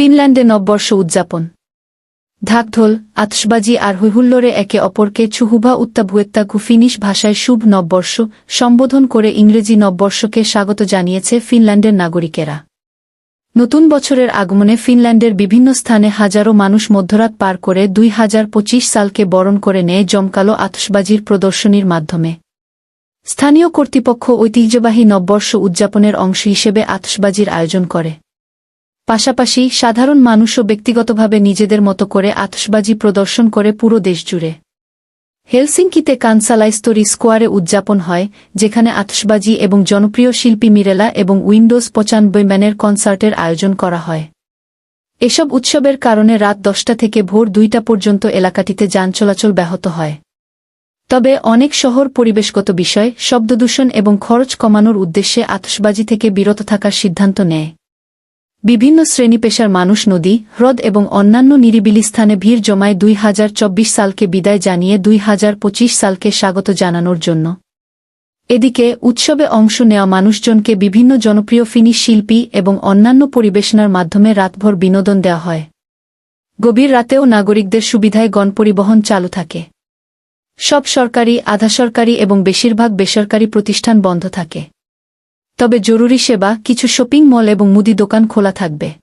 ফিনল্যান্ডে নববর্ষ উদযাপন। ঢাকঢোল আতসবাজি আর হৈহুল্লোরে একে অপরকে চুহুভা উত্তাভুয়েত্তা ফিনিশ ভাষায় শুভ নববর্ষ সম্বোধন করে ইংরেজি নববর্ষকে স্বাগত জানিয়েছে ফিনল্যান্ডের নাগরিকেরা। নতুন বছরের আগমনে ফিনল্যান্ডের বিভিন্ন স্থানে হাজারো মানুষ মধ্যরাত পার করে দুই হাজার পঁচিশ সালকে বরণ করে নেয় জমকালো আতসবাজির প্রদর্শনীর মাধ্যমে। স্থানীয় কর্তৃপক্ষ ঐতিহ্যবাহী নববর্ষ উদযাপনের অংশ হিসেবে আতসবাজির আয়োজন করে। পাশাপাশি সাধারণ মানুষও ব্যক্তিগতভাবে নিজেদের মতো করে আতসবাজি প্রদর্শন করে পুরো দেশ জুড়ে হেলসিঙ্কিতে কানসালাইস্তরি স্কোয়ারে উদযাপন হয়, যেখানে আতসবাজি এবং জনপ্রিয় শিল্পী মিরেলা এবং উইন্ডোজ পঁচানব্বই ম্যানের কনসার্টের আয়োজন করা হয়। এসব উৎসবের কারণে রাত দশটা থেকে ভোর দুইটা পর্যন্ত এলাকাটিতে যান চলাচল ব্যাহত হয়। তবে অনেক শহর পরিবেশগত বিষয়, শব্দদূষণ এবং খরচ কমানোর উদ্দেশ্যে আতসবাজি থেকে বিরত থাকার সিদ্ধান্ত নেয়। বিভিন্ন শ্রেণি পেশার মানুষ নদী, হ্রদ এবং অন্যান্য নিরিবিলি স্থানে ভিড় জমায় দুই হাজার চব্বিশ সালকে বিদায় জানিয়ে দুই হাজার পঁচিশ সালকে স্বাগত জানানোর জন্য। এদিকে, উৎসবে অংশ নেওয়া মানুষজনকে বিভিন্ন জনপ্রিয় ফিনিশ শিল্পী এবং অন্যান্য পরিবেশনার মাধ্যমে রাতভর বিনোদন দেওয়া হয়। গভীর রাতেও নাগরিকদের সুবিধায় গণপরিবহন চালু থাকে। সব সরকারি, আধা সরকারি এবং বেশিরভাগ বেসরকারি প্রতিষ্ঠান বন্ধ থাকে। তবে জরুরি সেবা কিছু শপিং মল এবং মুদি দোকান খোলা থাকবে।